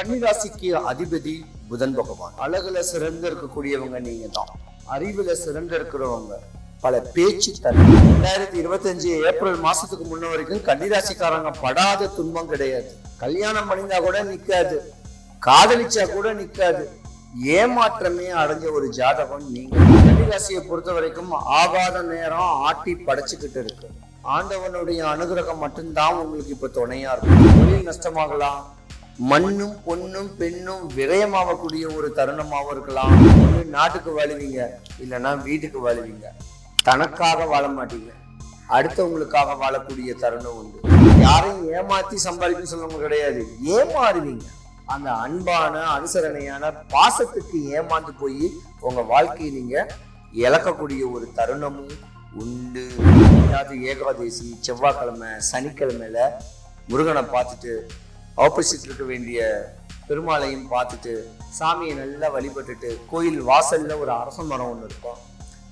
கன்னிராசிக்கு அதிபதி புதன் பகவான். அழகுல சிறந்து இருக்கக்கூடியவங்க நீங்க தான் அறிவுல சிறந்து இருக்கிறவங்க. பல பேச்சு தரும் ரெண்டாயிரத்தி இருபத்தஞ்சு ஏப்ரல் மாசத்துக்கு முன்ன வரைக்கும் கன்னிராசிக்காரங்க படாத துன்பம் கிடையாது. கல்யாணம் பண்ணிந்தா கூட நிக்காது. காதலிச்சா கூட நிக்காது. ஏமாற்றமே அடைஞ்ச ஒரு ஜாதகம் நீங்க. கன்னிராசியை பொறுத்த வரைக்கும் ஆகாத நேரம் ஆட்டி படைச்சுக்கிட்டு இருக்கு. ஆண்டவனுடைய அனுகிரகம் மட்டும்தான் உங்களுக்கு இப்ப துணையா இருக்கும். தொழில் நஷ்டமாகலாம் மண்ணும் பொண்ணும் பெண்ணும் விரயமாகக்கூடிய ஒரு தருணமாகவும் இருக்கலாம். நாட்டுக்கு வாழுவீங்க இல்லைன்னா வீட்டுக்கு வாழுவீங்க. தனக்காக வாழ மாட்டீங்க. அடுத்தவங்களுக்காக வாழக்கூடிய தருணம் உண்டு. யாரையும் ஏமாத்தி சம்பாதிக்கணும்னு சொல்லவங்க கிடையாது. ஏமாறுவீங்க. அந்த அன்பான அனுசரணையான பாசத்துக்கு ஏமாந்து போய் உங்க வாழ்க்கையை நீங்க இழக்கக்கூடிய ஒரு தருணமும் உண்டு. ஏகாதசி ஏகாதேசி செவ்வாய்க்கிழமை சனிக்கிழமையில முருகனை பார்த்துட்டு ஆப்போசிட் இருக்க வேண்டிய பெருமாளையும் பார்த்துட்டு சாமியை நல்லா வழிபட்டுட்டு கோயில் வாசலில் ஒரு அரச மரம் ஒன்று இருக்கும்.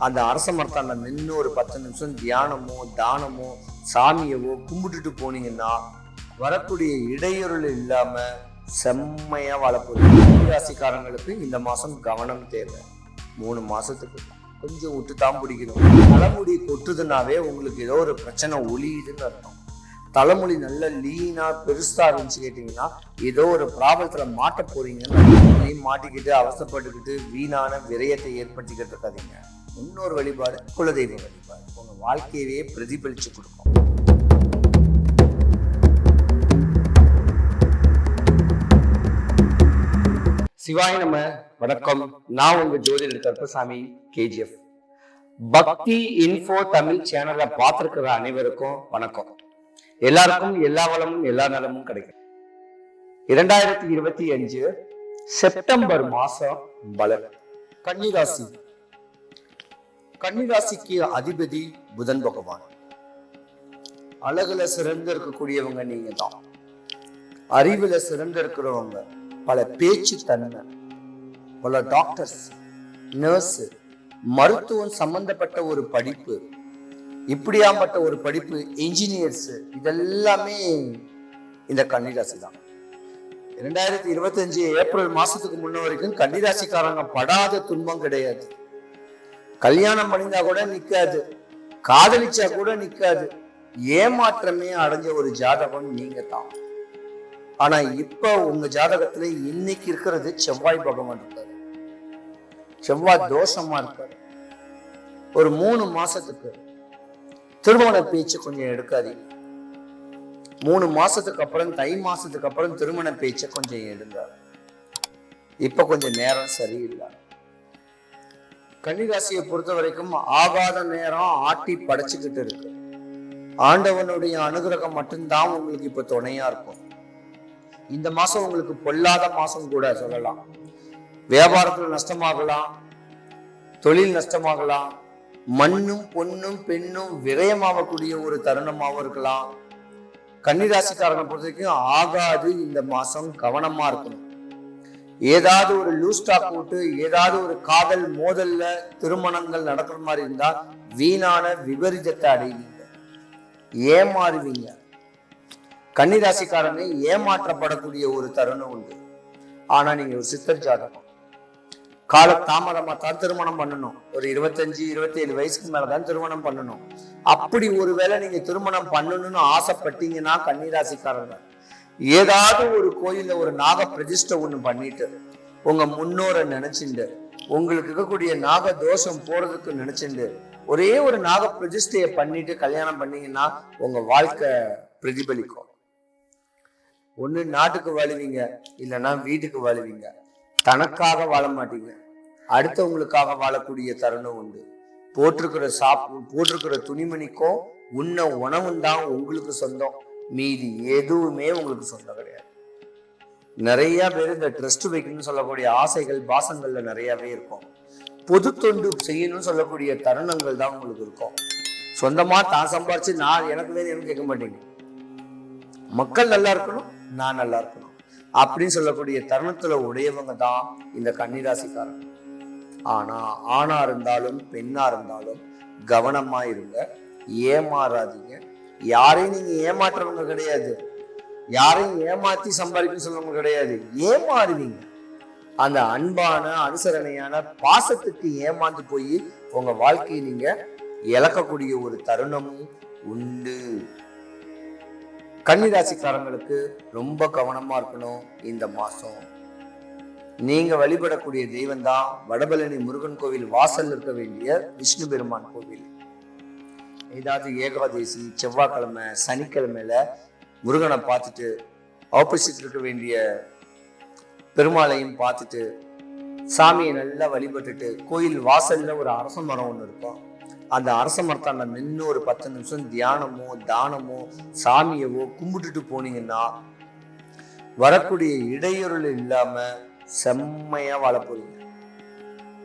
அந்த அரச மரத்தாண்ட நின்று ஒரு பத்து நிமிஷம் தியானமோ தானமோ சாமியவோ கும்பிட்டுட்டு போனீங்கன்னா வரக்கூடிய இடையூறல் இல்லாமல் செம்மையாக வளர்ப்பது ராசிக்காரங்களுக்கு இந்த மாதம் கவனம் தேவை. மூணு மாதத்துக்கு கொஞ்சம் விட்டு தான் பிடிக்கணும் தலைமுடி கொட்டுதுனாவே உங்களுக்கு ஏதோ ஒரு பிரச்சனை ஒளியுதுன்னு அர்த்தம். தலைமொழி நல்ல லீனாக பெருசாக இருந்துச்சு கேட்டிங்கன்னா ஏதோ ஒரு ப்ராப்ளத்துல மாட்ட போகிறீங்கன்னு மாட்டிக்கிட்டு அவசரப்பட்டுக்கிட்டு வீணான விரயத்தை ஏற்படுத்திக்கிட்டு இருக்காதீங்க. இன்னொரு வழிபாடு குலதெய்வ வழிபாடு. உங்கள் வாழ்க்கையவே பிரதிபலித்து கொடுக்கும். சிவாய நம்ம வணக்கம். நான் உங்க ஜோதிடர் கருப்பசாமி கேஜிஎஃப் பக்தி இன்ஃபோ தமிழ் சேனலை பார்த்துருக்கிற அனைவருக்கும் வணக்கம். எல்லாருக்கும் எல்லா வளமும் எல்லா நலமும் கிடைக்கும். இரண்டாயிரத்தி இருபத்தி அஞ்சு செப்டம்பர் மாசம் பலன். கன்னிராசி. கன்னிராசிக்கு அதிபதி புதன் பகவான். அழகுல சிறந்து இருக்கக்கூடியவங்க நீங்க தான் அறிவுல சிறந்து இருக்கிறவங்க பல பேச்சு தன்மை பல டாக்டர்ஸ் நர்ஸ் மருத்துவம் சம்பந்தப்பட்ட ஒரு படிப்பு இப்படியாப்பட்ட ஒரு படிப்பு இன்ஜினியர்ஸ் இதெல்லாமே இந்த கன்னிராசி தான் இரண்டாயிரத்தி இருபத்தஞ்சு ஏப்ரல் மாசத்துக்கு முன்ன வரைக்கும் கன்னிராசிக்காரங்க படாத துன்பம் கிடையாது. கல்யாணம் பண்ணிந்தா கூட நிக்காது. காதலிச்சா கூட நிக்காது. ஏமாற்றமே அடைஞ்ச ஒரு ஜாதகம் நீங்க தான் ஆனா இப்ப உங்க ஜாதகத்துல இன்னைக்கு இருக்கிறது செவ்வாய் பகவான் இருக்காரு. செவ்வாய் தோஷமா இருக்காரு. ஒரு மூணு மாசத்துக்கு திருமண பேச்சு கொஞ்சம் எடுக்காதீங்க. மூணு மாசத்துக்கு அப்புறம் தை மாசத்துக்கு அப்புறம் திருமண பேச்சை கொஞ்சம் எடுங்க. இப்ப கொஞ்சம் நேரம் சரியில்லை. கன்னிராசியை பொறுத்த வரைக்கும் ஆகாத நேரம் ஆட்டி படைச்சுக்கிட்டு இருக்கு. ஆண்டவனுடைய அனுகிரகம் மட்டும்தான் உங்களுக்கு இப்ப துணையா இருக்கும். இந்த மாசம் உங்களுக்கு பொல்லாத மாசம் கூட சொல்லலாம். வியாபாரத்துல நஷ்டமாகலாம். தொழில் நஷ்டமாகலாம். மண்ணும் பொண்ணும் பெண்ணும் விரயமாகக்கூடிய ஒரு தருணமாகவும் இருக்கலாம். கன்னிராசிக்காரனை பொறுத்த வரைக்கும் ஆகாது இந்த மாசம் கவனமா இருக்கணும். ஏதாவது ஒரு லூஸ் போட்டு ஏதாவது ஒரு காதல் மோதல்ல திருமணங்கள் நடக்கிற மாதிரி இருந்தா வீணான விபரீதத்தை அடைவீங்க. ஏமாறுவீங்க. கன்னிராசிக்காரனை ஏமாற்றப்படக்கூடிய ஒரு தருணம் உண்டு. ஆனா நீங்க ஒரு சித்தர் ஜாதகம். கால தாமதமா தான் திருமணம் பண்ணணும். ஒரு இருபத்தஞ்சு இருபத்தி ஏழு வயசுக்கு மேலதான் திருமணம் பண்ணணும். அப்படி ஒருவேளை நீங்க திருமணம் பண்ணணும்னு ஆசைப்பட்டீங்கன்னா கன்னிராசிக்காரங்க ஏதாவது ஒரு கோயில்ல ஒரு நாக பிரதிஷ்டை ஒண்ணு பண்ணிட்டு உங்க முன்னோரை நினைச்சுண்டு உங்களுக்கு இருக்கக்கூடிய நாக தோஷம் போறதுக்கு நினைச்சுண்டு ஒரே ஒரு நாக பிரதிஷ்டையை பண்ணிட்டு கல்யாணம் பண்ணீங்கன்னா உங்க வாழ்க்கை பிரதிபலிக்கும். ஒன்று நாட்டுக்கு வாழுவீங்க இல்லைன்னா வீட்டுக்கு வாழுவீங்க. தனக்காக வாழ மாட்டீங்க. அடுத்தவங்களுக்காக வாழக்கூடிய தருணம் உண்டு. போட்டிருக்கிற சாப் போட்டிருக்கிற துணிமணிக்கும் உண்ண உணவும் தான் உங்களுக்கு சொந்தம். மீதி எதுவுமே உங்களுக்கு சொந்தம் கிடையாது. நிறைய பேர் இந்த ட்ரஸ்ட் வைக்கணும்னு சொல்லக்கூடிய ஆசைகள் பாசங்கள்ல நிறையவே இருக்கும். பொது தொண்டு செய்யணும்னு சொல்லக்கூடிய தருணங்கள் தான் உங்களுக்கு இருக்கும். சொந்தமா தான் சம்பாரிச்சு நான் எனக்கு வேணும் எனக்கு கேட்க மாட்டீங்க. மக்கள் நல்லா இருக்கணும் நான் நல்லா இருக்கணும். அப்படின்னு சொல்லக்கூடிய தருணத்துல உடையவங்க தான் இந்த கன்னிராசிக்காரங்க. ஆனா ஆணா இருந்தாலும் பெண்ணா இருந்தாலும் கவனமா இருங்க ஏமாறாதீங்க. யாரையும் நீங்க ஏமாற்றுறவங்க கிடையாது. யாரையும் ஏமாத்தி சம்பாதிக்க சொல்லவங்க கிடையாது. ஏமாறுவீங்க. அந்த அன்பான அனுசரணையான பாசத்துக்கு ஏமாந்து போய் உங்க வாழ்க்கையை நீங்க இழக்கக்கூடிய ஒரு தருணமும் உண்டு. கன்னிராசிக்காரங்களுக்கு ரொம்ப கவனமா இருக்கணும் இந்த மாசம். நீங்க வழிபடக்கூடிய தெய்வம் தான் வடபழனி முருகன் கோவில் வாசல் இருக்க வேண்டிய விஷ்ணு பெருமான் கோவில். ஏதாவது ஏகாதசி செவ்வாய்க்கிழமை சனிக்கிழமையில முருகனை பார்த்துட்டு ஆப்போசிட் இருக்க வேண்டிய பெருமாளையும் பார்த்துட்டு சாமியை நல்லா வழிபட்டுட்டு கோயில் வாசல்ல ஒரு அரச மரம் ஒன்று இருக்கும். அந்த அரச மரத்தாண்ட நின்று ஒரு பத்து நிமிஷம் தியானமோ தானமோ சாமியவோ கும்பிட்டுட்டு போனீங்கன்னா வரக்கூடிய இடையூறல் இல்லாம செம்மையா வாழ போறீங்க.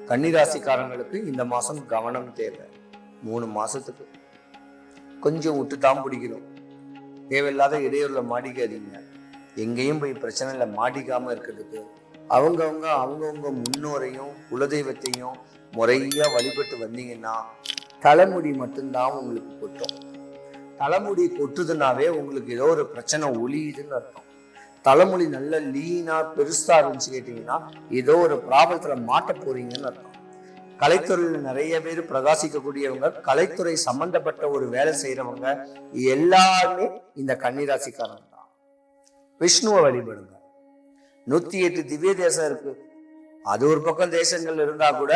கன்னிராசிக்காரங்களுக்கு இந்த மாசம் கவனம் தேவை. மூணு மாசத்துக்கு. கொஞ்சம் விட்டு தான் பிடிக்கணும். தேவையில்லாத இடையூறுல மாட்டிக்காதீங்க. எங்கேயும் போய் பிரச்சனையில மாட்டிக்காம இருக்கிறதுக்கு. அவங்கவுங்க அவங்கவுங்க முன்னோரையும் குலதெய்வத்தையும் முறையா வழிபட்டு வந்தீங்கன்னா தலைமுடி மட்டும்தான் உங்களுக்கு கொட்டும். தலைமுடி கொட்டுதுனாவே உங்களுக்கு ஏதோ ஒரு பிரச்சனை ஒளியுதுன்னு அர்த்தம். தலைமுடி நல்ல லீனா பெருசா இருந்துச்சு கேட்டீங்கன்னா ஏதோ ஒரு ப்ராப்ளத்துல மாட்ட போறீங்கன்னு அர்த்தம். கலைத்துறையில் நிறைய பேர் பிரகாசிக்கக்கூடியவங்க கலைத்துறை சம்பந்தப்பட்ட ஒரு வேலை செய்யறவங்க எல்லாருமே இந்த கன்னிராசிக்காரங்க தான். விஷ்ணுவை வழிபடுங்க. நூத்தி எட்டு திவ்ய தேசம் இருக்கு. அது ஒரு பக்கம் தேசங்கள் இருந்தா கூட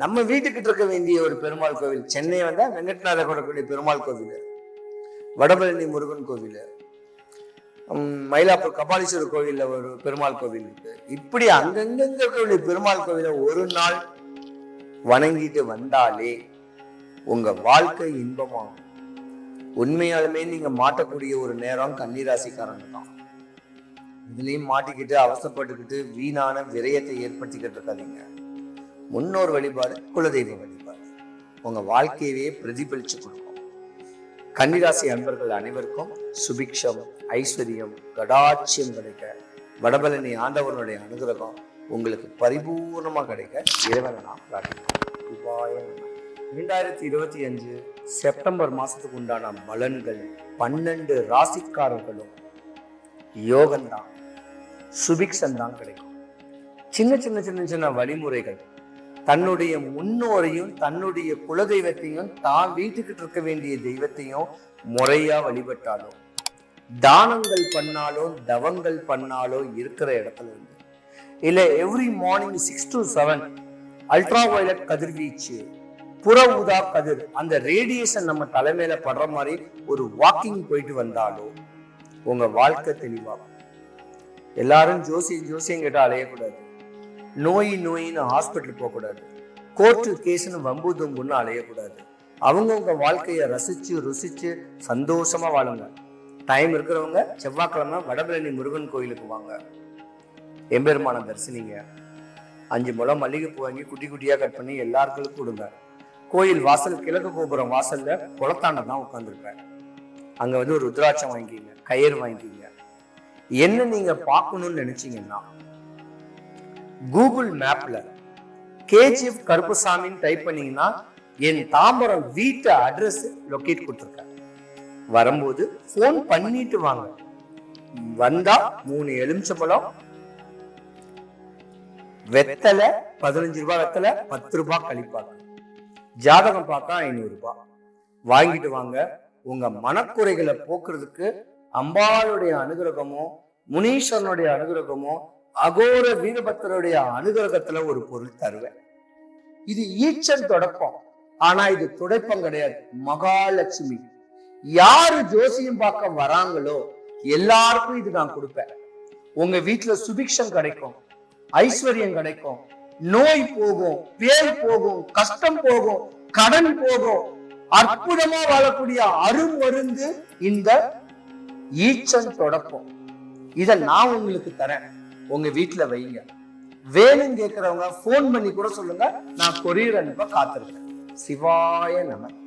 நம்ம வீட்டுக்கிட்ட இருக்க வேண்டிய ஒரு பெருமாள் கோவில் சென்னை வந்தால் வெங்கட்நாத கூடக்கூடிய பெருமாள் கோவில் வடபழனி முருகன் கோவில் மயிலாப்பூர் கபாலீஸ்வரர் கோவிலில் ஒரு பெருமாள் கோவில் இருக்கு. இப்படி அங்கங்கங்க இருக்கக்கூடிய பெருமாள் கோவில ஒரு நாள் வணங்கிட்டு வந்தாலே உங்க வாழ்க்கை இன்பமாகும். உண்மையாலுமே நீங்க மாட்டக்கூடிய ஒரு நேரம் கன்னிராசிக்காரங்க தான். இதுலயும் மாட்டிக்கிட்டு அவசரப்பட்டுக்கிட்டு வீணான விரயத்தை ஏற்படுத்திக்கிட்டு இருக்காதீங்க. முன்னோர் வழிபாடு குலதெய்வ வழிபாடு. உங்க வாழ்க்கையவே பிரதிபலிச்சு கொடுக்கும். கன்னிராசி அன்பர்கள் அனைவருக்கும் சுபிக்ஷம் ஐஸ்வர்யம் கடாட்சியம் கிடைக்க வடபழனி ஆண்டவனுடைய அனுகிரகம் உங்களுக்கு பரிபூர்ணமா கிடைக்க இறைவனை நாம் பிரார்த்திக்கிறோம். இரண்டாயிரத்தி இருபத்தி அஞ்சு செப்டம்பர் மாசத்துக்கு உண்டான பலன்கள் பன்னெண்டு ராசிக்காரர்களும் யோகம்தான் சுபிக்ஷம் தான் கிடைக்கும். சின்ன சின்ன சின்ன சின்ன வழிமுறைகள் தன்னுடைய முன்னோரையும் தன்னுடைய குலதெய்வத்தையும் தான் வீட்டுக்கிட்டு இருக்க வேண்டிய தெய்வத்தையும் முறையா வழிபட்டாலோ தானங்கள் பண்ணாலோ தவங்கள் பண்ணாலோ இருக்கிற இடத்துல இருந்து. இல்லை every morning six to seven ultra violet கதிர்வீச்சு புற ஊதா கதிர் அந்த ரேடியேஷன் நம்ம தலைமையில படுற மாதிரி ஒரு வாக்கிங் போயிட்டு வந்தாலோ உங்க வாழ்க்கை தெளிவாகும். எல்லாரும் ஜோசியம் ஜோசியம் கேட்டால் அலையக்கூடாது. நோய் நோயின்னு ஹாஸ்பிட்டல் போகக்கூடாது. கோர்ட்டு கேஸ்னு வம்பு தும்புன்னு அலையக்கூடாது. அவங்கவுங்க வாழ்க்கையை ரசிச்சு ருசிச்சு சந்தோஷமா வாழுங்க. டைம் இருக்கிறவங்க செவ்வாய்க்கிழமை வடபழனி முருகன் கோயிலுக்கு வாங்க. எம்பெருமான தரிசனிங்க. அஞ்சு முளம் மல்லிகைப்பூ வாங்கி குட்டி குட்டியா கட் பண்ணி எல்லாருக்கும் கொடுங்க. கோயில் வாசல் கிழக்கு கோபுரம் வாசல்ல குளத்தாண்ட தான் உட்காந்துருப்பேன் அங்க வந்து ஒரு ருத்ராட்சம் வாங்கிக்கிங்க கயிறு வாங்கிக்கிங்க. என்ன நீங்க பார்க்கணும்னு நினைச்சீங்கன்னா கூகுள் மேப்ல கேஜிஎஃப் கருப்புசாமின்னு டைப் பண்ணீங்கன்னா என் தாம்பரம் வீட்டு அட்ரஸ் லொகேட் கொடுத்துருக்கேன் வரும்போது ஃபோன் பண்ணிட்டு வாங்க. வந்தா மூணு எலுமிச்சம்பழம் வெத்தலை பதினஞ்சு ரூபாய் வெத்தலை பத்து ரூபாய் கழிப்பாங்க. ஜாதகம் பார்த்தா ஐநூறு ரூபாய் வாங்கிட்டு வாங்க. உங்க மனக்குறைகளை போக்குறதுக்கு அம்பாளுடைய அனுகிரகமோ முனீஸ்வரனுடைய அனுகிரகமோ அகோர வீரபக்தருடைய அனுகிரகத்துல ஒரு பொருள் தருவேன். இது ஈச்சல் தொடப்பம் ஆனா இது துடைப்பம் கிடையாது. மகாலட்சுமி. யாரு ஜோசியம் பார்க்க வராங்களோ எல்லாருக்கும் இது நான் கொடுப்பேன். உங்க வீட்டுல சுபிக்ஷம் கிடைக்கும். ஐஸ்வர்யம் கிடைக்கும். நோய் போகும் பேர் போகும் கஷ்டம் போகும் கடன் போகும். அற்புதமா வாழக்கூடிய அருமருந்து இந்த ஈச்சன் தொடக்கம். இத நான் உங்களுக்கு தரேன். உங்க வீட்டுல வைங்க. வேணும்னு கேட்கறவங்க ஃபோன் பண்ணி கூட சொல்லுங்க. நான் கொரியர் அனுப்ப காத்திருக்கேன். சிவாய நமன்